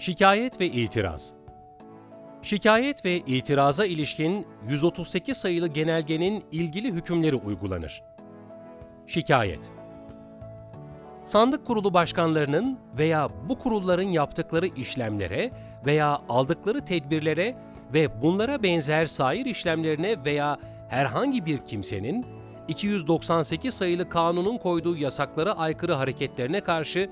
Şikayet ve itiraz Şikayet ve itiraza ilişkin 138 sayılı genelgenin ilgili hükümleri uygulanır. Şikayet Sandık kurulu başkanlarının veya bu kurulların yaptıkları işlemlere veya aldıkları tedbirlere ve bunlara benzer sair işlemlerine veya herhangi bir kimsenin 298 sayılı kanunun koyduğu yasaklara aykırı hareketlerine karşı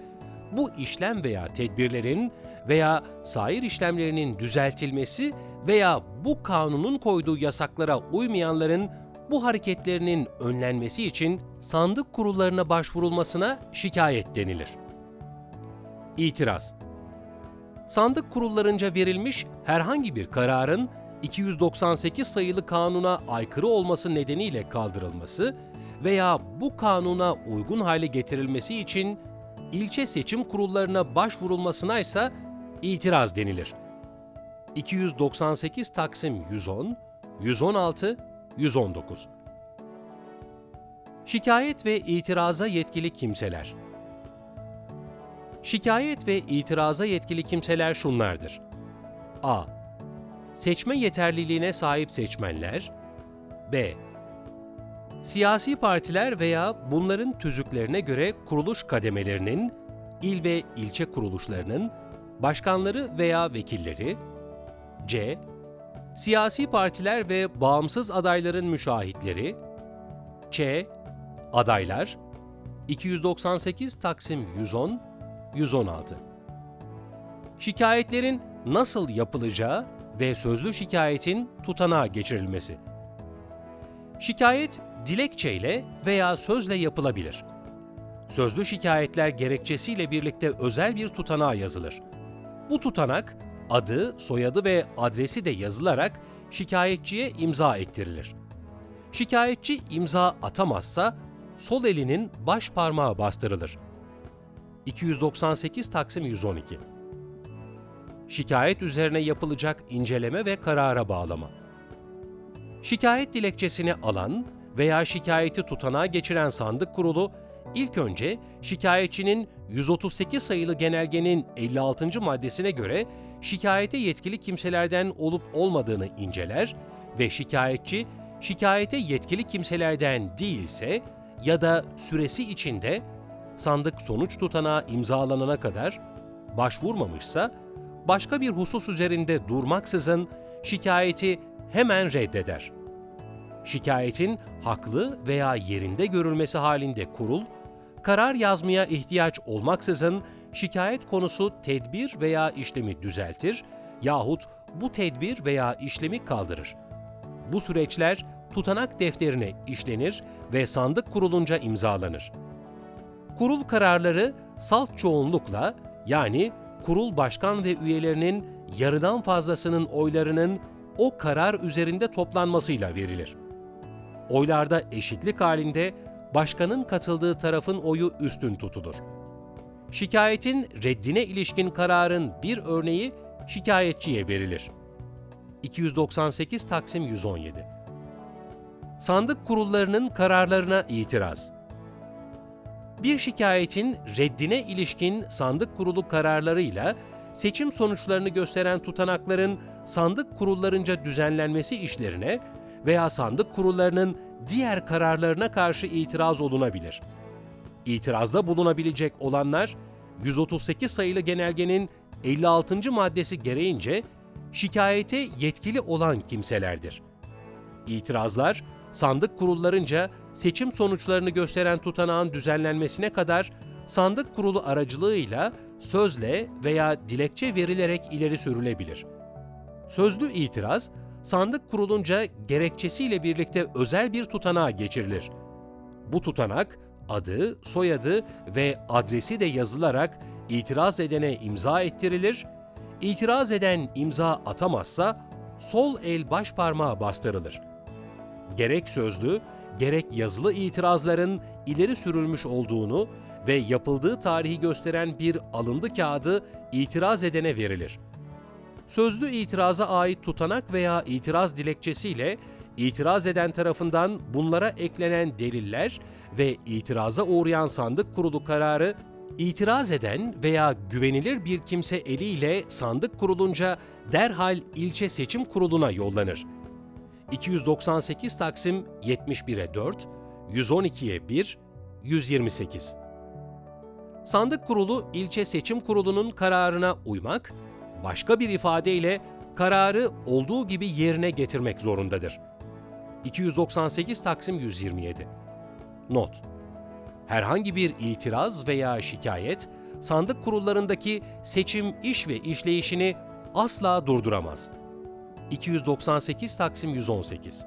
bu işlem veya tedbirlerin veya sair işlemlerinin düzeltilmesi veya bu kanunun koyduğu yasaklara uymayanların bu hareketlerinin önlenmesi için sandık kurullarına başvurulmasına şikayet denilir. İtiraz Sandık kurullarınca verilmiş herhangi bir kararın 298 sayılı kanuna aykırı olması nedeniyle kaldırılması veya bu kanuna uygun hale getirilmesi için ilçe seçim kurullarına başvurulmasına ise itiraz denilir. 298 Taksim 110, 116, 119 Şikayet ve itiraza yetkili kimseler Şikayet ve itiraza yetkili kimseler şunlardır. A. Seçme yeterliliğine sahip seçmenler. B. Siyasi partiler veya bunların tüzüklerine göre kuruluş kademelerinin, il ve ilçe kuruluşlarının, başkanları veya vekilleri. C. Siyasi partiler ve bağımsız adayların müşahitleri. Ç. Adaylar. 298 Taksim 110 116 Şikayetlerin nasıl yapılacağı ve sözlü şikayetin tutanağa geçirilmesi. Şikayet dilekçeyle veya sözle yapılabilir. Sözlü şikayetler gerekçesiyle birlikte özel bir tutanağa yazılır. Bu tutanak adı, soyadı ve adresi de yazılarak şikayetçiye imza ettirilir. Şikayetçi imza atamazsa sol elinin baş parmağı bastırılır. 298 Taksim 112 Şikayet üzerine yapılacak inceleme ve karara bağlama. Şikayet dilekçesini alan veya şikayeti tutanağa geçiren sandık kurulu ilk önce şikayetçinin 138 sayılı genelgenin 56. maddesine göre şikayete yetkili kimselerden olup olmadığını inceler ve şikayetçi şikayete yetkili kimselerden değilse ya da süresi içinde sandık sonuç tutanağı imzalanana kadar başvurmamışsa başka bir husus üzerinde durmaksızın şikayeti hemen reddeder. Şikayetin haklı veya yerinde görülmesi halinde kurul, karar yazmaya ihtiyaç olmaksızın şikayet konusu tedbir veya işlemi düzeltir yahut bu tedbir veya işlemi kaldırır. Bu süreçler tutanak defterine işlenir ve sandık kurulunca imzalanır. Kurul kararları salt çoğunlukla yani kurul başkan ve üyelerinin yarıdan fazlasının oylarının o karar üzerinde toplanmasıyla verilir. Oylarda eşitlik halinde başkanın katıldığı tarafın oyu üstün tutulur. Şikayetin reddine ilişkin kararın bir örneği şikayetçiye verilir. 298 Taksim 117 Sandık kurullarının kararlarına itiraz bir şikayetin reddine ilişkin sandık kurulu kararlarıyla seçim sonuçlarını gösteren tutanakların sandık kurullarınca düzenlenmesi işlerine veya sandık kurullarının diğer kararlarına karşı itiraz olunabilir. İtirazda bulunabilecek olanlar 138 sayılı genelgenin 56. maddesi gereğince şikayete yetkili olan kimselerdir. İtirazlar sandık kurullarınca seçim sonuçlarını gösteren tutanağın düzenlenmesine kadar sandık kurulu aracılığıyla sözle veya dilekçe verilerek ileri sürülebilir. Sözlü itiraz, sandık kurulunca gerekçesiyle birlikte özel bir tutanağa geçirilir. Bu tutanak, adı, soyadı ve adresi de yazılarak itiraz edene imza ettirilir, itiraz eden imza atamazsa sol el baş parmağı bastırılır. Gerek sözlü, gerek yazılı itirazların ileri sürülmüş olduğunu ve yapıldığı tarihi gösteren bir alındı kağıdı itiraz edene verilir. Sözlü itiraza ait tutanak veya itiraz dilekçesiyle itiraz eden tarafından bunlara eklenen deliller ve itiraza uğrayan sandık kurulu kararı İtiraz eden veya güvenilir bir kimse eliyle sandık kurulunca derhal ilçe seçim kuruluna yollanır. 298 Taksim 71'e 4, 112'ye 1, 128. Sandık kurulu ilçe seçim kurulunun kararına uymak, başka bir ifadeyle kararı olduğu gibi yerine getirmek zorundadır. 298 Taksim 127. Not: Herhangi bir itiraz veya şikayet sandık kurullarındaki seçim iş ve işleyişini asla durduramaz. 298 Taksim 118